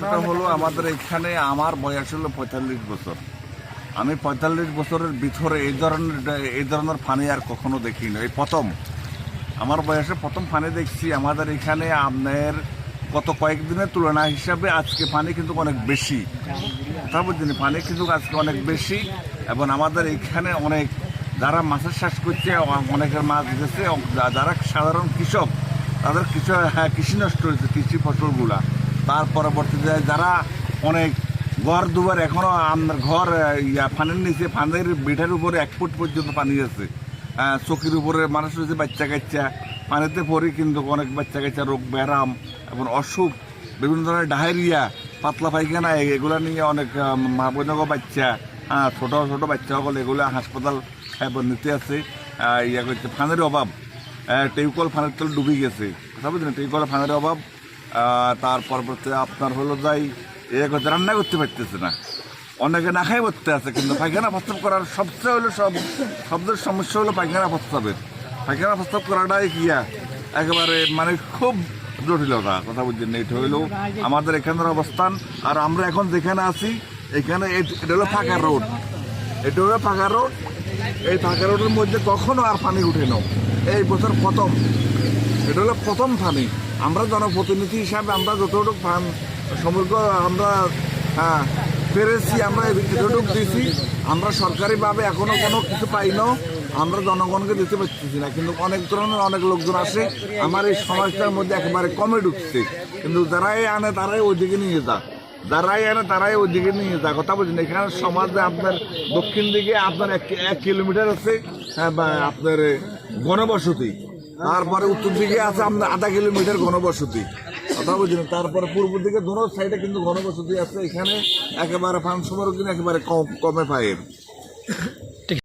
সমস্যাটা হলো আমাদের এখানে আমার বয়স হলো পঁয়তাল্লিশ বছর। আমি পঁয়তাল্লিশ বছরের ভিতরে এই ধরনের এই ধরনের পানি আর কখনো দেখিনি। এই প্রথম। আমার বয়সে প্রথম পানি দেখছি। আমাদের এখানে আপনার গত কয়েকদিনের তুলনা হিসাবে আজকে পানি কিন্তু অনেক বেশি। কথা বলছেন পানি কিন্তু আজকে অনেক বেশি এবং আমাদের এখানে অনেক যারা মাছের চাষ করছে অনেকের মাছ গেছে যারা সাধারণ কৃষক তাদের কিছু হ্যাঁ, কৃষি নষ্ট হয়েছে কৃষি ফসলগুলা। তার পরবর্তীতে যারা অনেক ঘর দুবার এখনও আপনার ঘর ফানের নিচে, ফানের বিঠার উপরে এক ফুট পর্যন্ত পানি আছে। চকির উপরে মানুষ রয়েছে বাচ্চা কাচ্চা। পানিতে পরে কিন্তু অনেক বাচ্চা কাচ্চা, রোগ ব্যারাম এবং অসুখ, বিভিন্ন ধরনের ডায়রিয়া, পাতলা পায়খানা এগুলা নিয়ে অনেক মা বোনগো বাচ্চা ছোট ছোট বাচ্চা সকল এগুলো হাসপাতাল নিতে আছে। ইয়া করছে, ফানের অভাব। টিউকল ফানের তলে ডুবে গেছে। বুঝলেন? টিউকল ফানের অভাব। তার পরবর্তী আপনার হলো যাই, এ রান্না করতে পারতেছে না। অনেকে না খাই করতে আছে, কিন্তু পায়খানা প্রস্তাব করার সবচেয়ে হলো সব, শব্দের সমস্যা হলো পায়খানা প্রস্তাবের। পায়খানা প্রস্তাব করাটাই কিয়া একেবারে মানে খুব জটিলতা, কথা বলছেন এটা হইল আমাদের এখানের অবস্থান, আর আমরা এখন যেখানে আছি, এখানে এটা হলো ফাঁকা রোড। এটা হলো ফাঁকা রোড। এই ফাঁকা রোডের মধ্যে কখনো আর পানি উঠে না। এই বছর প্রথম। এটা হলো প্রথম পানি। আমরা জনপ্রতিনিধি হিসাবে আমরা যতটুকু পান সমগ্র আমরা হ্যাঁ পেরেছি আমরা এতটুকু দিয়েছি আমরা সরকারিভাবে এখনও কোনো কিছু পাই না আমরা জনগণকে দিতে পারতেছি না। কিন্তু অনেক ধরনের অনেক লোকজন আসে আমার এই সমাজটার মধ্যে একেবারে কমে ঢুকছে। কিন্তু যারাই আনে তারাই ওইদিকে নিয়ে যা। যারাই আনে তারাই ওইদিকে নিয়ে যা। কথা বলছেন এখানে সমাজে আপনার দক্ষিণ দিকে আপনার এক কিলোমিটার আছে হ্যাঁ, আপনার গণবসতি। তারপরে উত্তর দিকে আছে আপনার আধা কিলোমিটার ঘনবসতি। কথা বুঝলেন? তারপরে পূর্ব দিকে ধরো সাইডে কিন্তু ঘনবসতি আছে, এখানে একেবারে ফান সময় কিন্তু একেবারে কম, কমে পায়ের।